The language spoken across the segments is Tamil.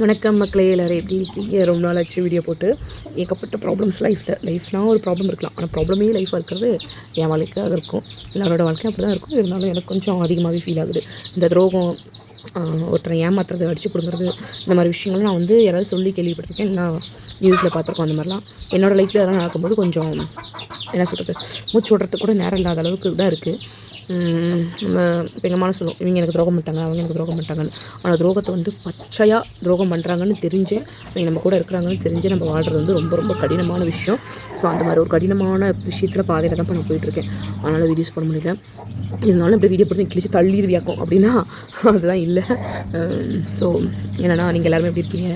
வணக்கம் மக்களே எல்லோரும் எப்படி இருக்கீங்க? ரொம்ப நாள் ஆச்சு வீடியோ போட்டு. ஏகப்பட்ட ப்ராப்ளம்ஸ் லைஃப்பில் லைஃப்னால் ஒரு ப்ராப்ளம் இருக்கலாம். ஆனால் ப்ராப்ளமே லைஃபாக இருக்கிறது என் வாழ்க்கையாக இருக்கும். எல்லாரோட வாழ்க்கையும் அப்படி தான் இருக்கும். இருந்தாலும் எனக்கு கொஞ்சம் அதிகமாகவே ஃபீல் ஆகுது. இந்த துரோகம் ஒருத்தரை ஏமாத்துறது அடிச்சு கொடுக்குறது இந்த மாதிரி விஷயங்கள் நான் வந்து யாராவது சொல்லி கேள்விப்பட்டிருக்கேன். நான் நியூஸில் பார்த்துருக்கோம் அந்த மாதிரிலாம். என்னோடய லைஃப்பில் அதெல்லாம் நடக்கும்போது கொஞ்சம் என்ன சொல்கிறது மூச்சு விடுறதுக்கு கூட நேரம் இல்லாத அளவுக்கு தான் இருக்குது நம்ம எங்கள் அம்மா சொல்லுவோம் இவங்க எனக்கு துரோகம் பண்ணிட்டாங்க அவங்க எனக்கு துரோகம் பண்ணிட்டாங்கன்னு. ஆனால் துரோகத்தை வந்து பச்சையாக துரோகம் பண்ணுறாங்கன்னு தெரிஞ்சு அவங்க நம்ம கூட இருக்கிறாங்கன்னு தெரிஞ்சு நம்ம வாழ்கிறது வந்து ரொம்ப ரொம்ப கடினமான விஷயம். ஸோ அந்த மாதிரி ஒரு கடினமான விஷயத்தில் பாதையில் தான் நான் போயிட்டுருக்கேன். அதனால் வீடியோஸ் பண்ண முடியல. இருந்தாலும் இப்படி வீடியோ போட்டு கிழிச்சு தள்ளிடுவியாக்கும் அப்படின்னா அதுதான் இல்லை. ஸோ என்னென்னா நீங்கள் எல்லாருமே எப்படி இருக்கீங்க?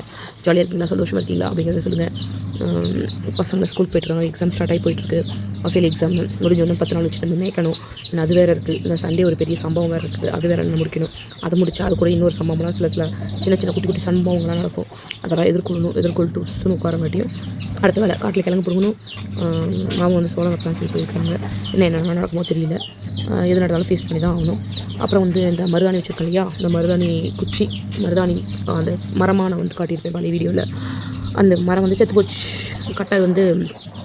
ஜாலியாக இருக்கீங்களா? சந்தோஷமாக இருக்கீங்களா? அப்படிங்கிறத சொல்லுங்கள் பசங்க ஸ்கூல் போயிட்டுருக்காங்க எக்ஸாம் ஸ்டார்ட் ஆகி போயிட்டுருக்கு. அஃபேல் எக்ஸாம் முடிஞ்சோடனே பத்து நாள் வச்சுட்டு வந்து மேய்க்கணும். இல்லை அது வேறு இருக்குது இல்லை சண்டே ஒரு பெரிய சம்பவம் வேறு இருக்குது அது வேறு என்ன முடிக்கணும். அதை முடிச்சு அது கூட இன்னொரு சம்பவம்லாம் சில சில சின்ன சின்ன குட்டி குட்டி சம்பவங்கள்லாம் நடக்கும். அதெல்லாம் எதிர்கொள்ளணும். எதிர்கொள்ட்டு உட்கார உட்காரங்காட்டியும் அடுத்த வேலை காட்டில் கிழங்கு பிடுங்கணும் மாமன் மாமா வந்து சோளம் வைக்கலாம் சொல்லி சொல்லியிருக்காங்க என்ன என்ன நடக்குமோ தெரியல. எது நடந்தாலும் ஃபேஸ் பண்ணி தான் ஆகணும். அப்புறம் வந்து இந்த மருதாணி வச்சுருக்கேன் இல்லையா? இந்த மருதாணி குச்சி மருதாணி அந்த மரமான வந்து காட்டியிருப்பேன் பழைய வீடியோவில் அந்த மரம் வந்து செத்து போச்சு. கட்டை வந்து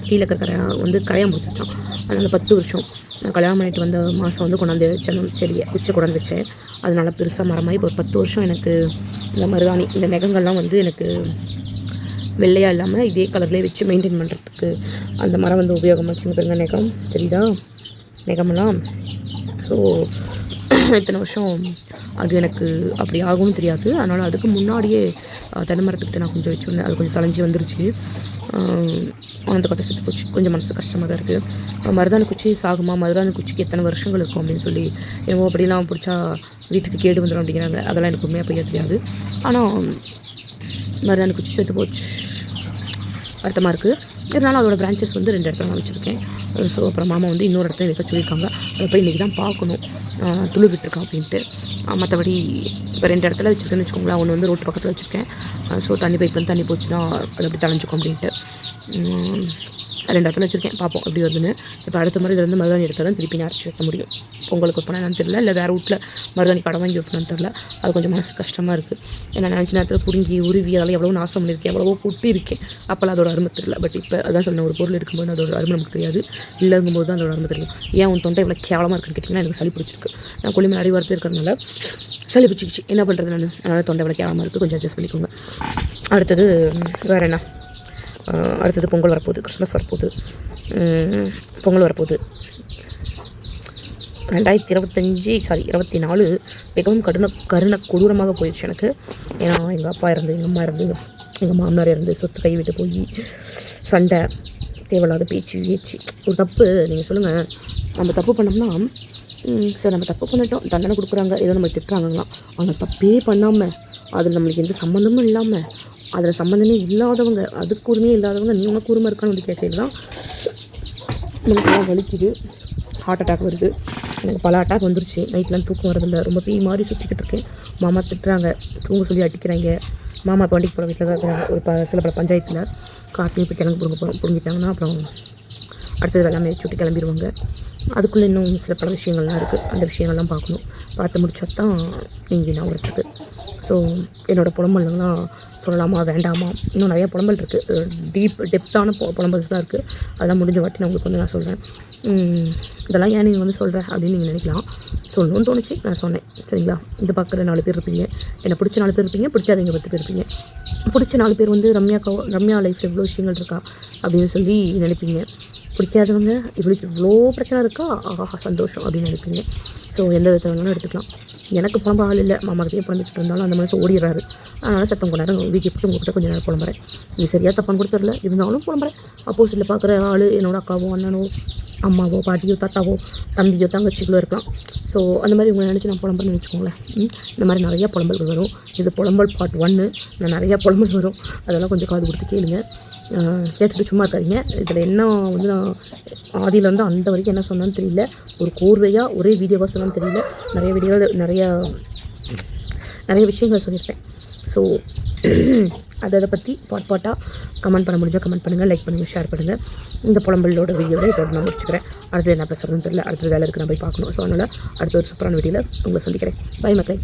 கீழே கரையா வந்து கரையான் பிடிச்சிருச்சான் அதனால் பத்து வருஷம் நான் கல்யாணம் பண்ணிட்டு வந்த மாதம் வந்து கொண்டாந்து வச்சேன். செடியை குச்சி கொண்டாந்து வச்சேன். அதனால் பெருசாக மரமாக இப்போ ஒரு பத்து வருஷம் எனக்கு இந்த மருதாணி இந்த நெகங்கள்லாம் வந்து எனக்கு வெள்ளையாக இல்லாமல் இதே கலர்லேயே வச்சு மெயின்டைன் பண்ணுறதுக்கு அந்த மரம் வந்து உபயோகமாக வச்சுங்க பெருங்க நெகம் தெரியுதா? நெகமெல்லாம் ஸோ இத்தனை வருஷம் அது எனக்கு அப்படி ஆகும்னு தெரியாது. அதனால் அதுக்கு முன்னாடியே தென்னை மரத்துக்கிட்ட நான் கொஞ்சம் வச்சுருந்தேன். அது கொஞ்சம் தொலைஞ்சி வந்துருச்சு. அந்த கட்ட செத்து போச்சு. கொஞ்சம் மனசு கஷ்டமாக தான் இருக்குது மருதாணி குச்சி சாகுமா? மருதாணி குச்சிக்கு எத்தனை வருஷங்கள் இருக்கும் அப்படின்னு சொல்லி என்னவோ அப்படிலாம் பிடிச்சா வீட்டுக்கு கேடு வந்துடும் அப்படிங்கிறாங்க. அதெல்லாம் எனக்கு உண்மையாக பையன் தெரியாது. ஆனால் மருதாணி குச்சி செத்து போச்சு. வருத்தமாக இருக்குது இருந்தாலும் அதோட பிரான்ச்சஸ் வந்து ரெண்டு இடத்துல நான் வச்சுருக்கேன். ஸோ அப்புறம் மாமா வந்து இன்னொரு இடத்துல வைக்க சொல்லியிருக்காங்க. அதை போய் இன்றைக்கி தான் பார்க்கணும் துளுவிட்டுருக்கா அப்படின்ட்டு. மற்றபடி இப்போ ரெண்டு இடத்துல வச்சுருக்கேன்னு வச்சுக்கோங்களேன். ஒன்று வந்து ரோட்டு பக்கத்தில் வச்சுருக்கேன். ஸோ தண்ணி பைப் வந்து தண்ணி போச்சுன்னா அது அப்படி தலைஞ்சுக்கும் அப்படின்ட்டு. ரெண்டு இடத்துல வச்சுருக்கேன். பார்ப்போம் எப்படி வருதுன்னு. இப்போ அடுத்த முறை இதுலேருந்து மருதாணி எடுத்தால் தான் திருப்பி நான் அரைச்சி வைக்க முடியும். பொங்கலுக்கு வைப்பேனா என்னன்னு தெரியல. இல்லை வேறு வீட்டில் மருதாணி கடை வாங்கி வைப்பேன்னு தெரில அது கொஞ்சம் மனசு கஷ்டமாக இருக்குது ஏன்னா நினச்ச நேரத்தில் புடுங்கி உருவி அதெல்லாம் எவ்வளோ நாசம் பண்ணியிருக்கேன். எவ்வளவோ கொட்டி இருக்கேன். அப்போல்லாம் அதோட அருமை தெரியல. பட் இப்போ அதான் சொன்ன ஒரு பொருள் இருக்கும்போது அதோட அருமை நமக்கு தெரியாது. இல்லைங்கும்போது தான் அதோட அருமை தெரியும். ஏன் உன் தொண்டை இவ்வளோ கேவலமாக இருக்குன்னு கேட்டிங்கன்னா எனக்கு சளி பிடிச்சிருக்கு. நான் குளிமலை நிறைய இருக்கிறதுனால சளி பிடிச்சிக்கிச்சு. என்ன பண்ணுறது நான்? அதனால் தொண்டை இவ்வளோ கேவலமாக இருக்குது கொஞ்சம் அட்ஜஸ்ட் பண்ணிக்கோங்க. அடுத்தது வேறு என்ன? அடுத்தது பொங்கல் வரப்போகுது கிறிஸ்மஸ் வரப்போகுது. பொங்கல் வரப்போகுது. ரெண்டாயிரத்தி இருபத்தஞ்சி சாரி இருபத்தி நாலு மிகவும் கருண கருண கொடூரமாக போயிடுச்சு எனக்கு. ஏன்னா எங்கள் அப்பா இருந்து எங்கள் அம்மா இருந்து எங்கள் மாமனார் இருந்து சொத்து கை விட்டு போய் சண்டை தேவையில்லாத பேச்சு ஏச்சு ஒரு தப்பு நீங்கள் சொல்லுங்கள் நம்ம தப்பு பண்ணோம்னா சரி நம்ம தப்பு பண்ணிட்டோம் தண்டனை கொடுக்குறாங்க ஏதோ நம்ம திட்டுறாங்களாம் ஆனால் தப்பே பண்ணாமல் அதில் நம்மளுக்கு எந்த சம்மந்தமும் இல்லாமல் அதில் சம்மந்தமே இல்லாதவங்க அதுக்கு உரிமையே இல்லாதவங்க நீ உனக்கு உரிமை இருக்கான்னு வந்து கேட்டீங்கன்னா தான் மனசுலாம் வலிக்குது. ஹார்ட் அட்டாக் வருது. எனக்கு பல அட்டாக் வந்துருச்சு. நைட்லாம் தூக்கம் வரதில்ல ரொம்ப பேய் மாதிரி சுற்றிக்கிட்டு இருக்கேன். மாமா திட்டுறாங்க. தூங்க சொல்லி அடிக்கிறாங்க. மாமா இப்போ வண்டிக்கு போகிற வீட்டில் தான் இருக்கிறாங்க ஒரு ப சில பல பஞ்சாயத்தில். காட்டில் போய் கிளம்பி பிடுங்க போகிறோம் பிடுங்கிட்டாங்கன்னா அப்புறம் அடுத்தது எல்லாமே சுட்டி கிளம்பிடுவாங்க அதுக்குள்ளே இன்னும் சில பல விஷயங்கள்லாம் இருக்குது அந்த விஷயங்கள்லாம் பார்க்கணும். பார்த்து முடிச்சா தான் நீங்கள் நான் ஸோ என்னோடய புலம்பல்லாம் சொல்லலாமா வேண்டாமா? இன்னும் நிறைய புலம்பல் இருக்குது டீப் டெப்த்தான பொ புலம்பல்ஸ் தான் இருக்குது அதெல்லாம் முடிஞ்ச வாட்டி நான் உங்களுக்கு வந்து நான் சொல்கிறேன் இதெல்லாம் ஏன் நீங்கள் வந்து சொல்கிற அப்படின்னு நீங்கள் நினைக்கலாம். சொல்லணும்னு தோணுச்சு நான் சொன்னேன். சரிங்களா? இது பார்க்குற நாலு பேர் இருப்பீங்க. என்னை பிடிச்ச நாலு பேர் இருப்பீங்க பிடிக்காதவங்க பத்து பேர் இருப்பீங்க. பிடிச்ச நாலு பேர் வந்து ரம்யா கோ ரம்யா லைஃப் எவ்வளோ விஷயங்கள் இருக்கா அப்படின்னு சொல்லி நினைப்பீங்க. பிடிக்காதவங்க இவளுக்கு இவ்வளோ பிரச்சனை இருக்கா? ஆஹா சந்தோஷம் அப்படின்னு நினைப்பீங்க. ஸோ எந்த விதத்தில் வேணாலும் எடுத்துக்கலாம். எனக்கு புலம்ப ஆள் இல்லை. மாமா கிட்டே புலம்பிக்கிட்டு இருந்தாலும் அந்த மனசு ஓடிடுறாரு. அதனால் சத்தம் கொஞ்ச நேரம் வீட்டுக்கு போட்டு உங்கள்கிட்ட கொஞ்சம் நேரம் புலம்புறேன். இது சரியாக தப்பான்னு கூட தெரில. இருந்தாலும் புலம்புறேன். அப்போசிட்டில் பார்க்குற ஆள் என்னோட அக்காவோ அண்ணனோ அம்மாவோ பாட்டியோ தாத்தாவோ தம்பியோ தங்கச்சிகளோ இருக்கலாம். ஸோ அந்த மாதிரி உங்களை நினச்சி நான் புலம்புறேன்னு வச்சுக்கோங்களேன் ம், இந்த மாதிரி நிறையா புலம்பல்கள் வரும். இது புலம்பல் பார்ட் ஒன்று நான் நிறையா புலம்பல் வரும். அதெல்லாம் கொஞ்சம் காது கொடுத்து கேளுங்க. கேட்டுட்டு சும்மா இருக்காதீங்க. இதில் என்ன வந்து நான் ஆதியில இருந்து அந்த வரைக்கும் என்ன சொன்னான்னு தெரியல. ஒரு கோர்வையாக ஒரே வீடியோவாக சொன்னான்னு தெரியல. நிறைய வீடியோவில் நிறையா நிறைய விஷயங்கள் சொல்லியிருப்பேன். ஸோ அதை அதை பற்றி பாட் பாட்டாக கமெண்ட் பண்ண முடிஞ்சால் கமெண்ட் பண்ணுங்கள் லைக் பண்ணுங்கள் ஷேர் பண்ணுங்கள் இந்த புலம்பலோட வீடியோவை இதோட நான் முடிச்சுக்கிறேன். அடுத்து என்ன பேசுறதுன்னு தெரியல அடுத்தது வேலை இருக்கு நான் போய் பார்க்கணும். ஸோ அதனால் அடுத்த ஒரு சூப்பரான வீடியோவில் உங்களை சந்திக்கிறேன். பை மக்கள்.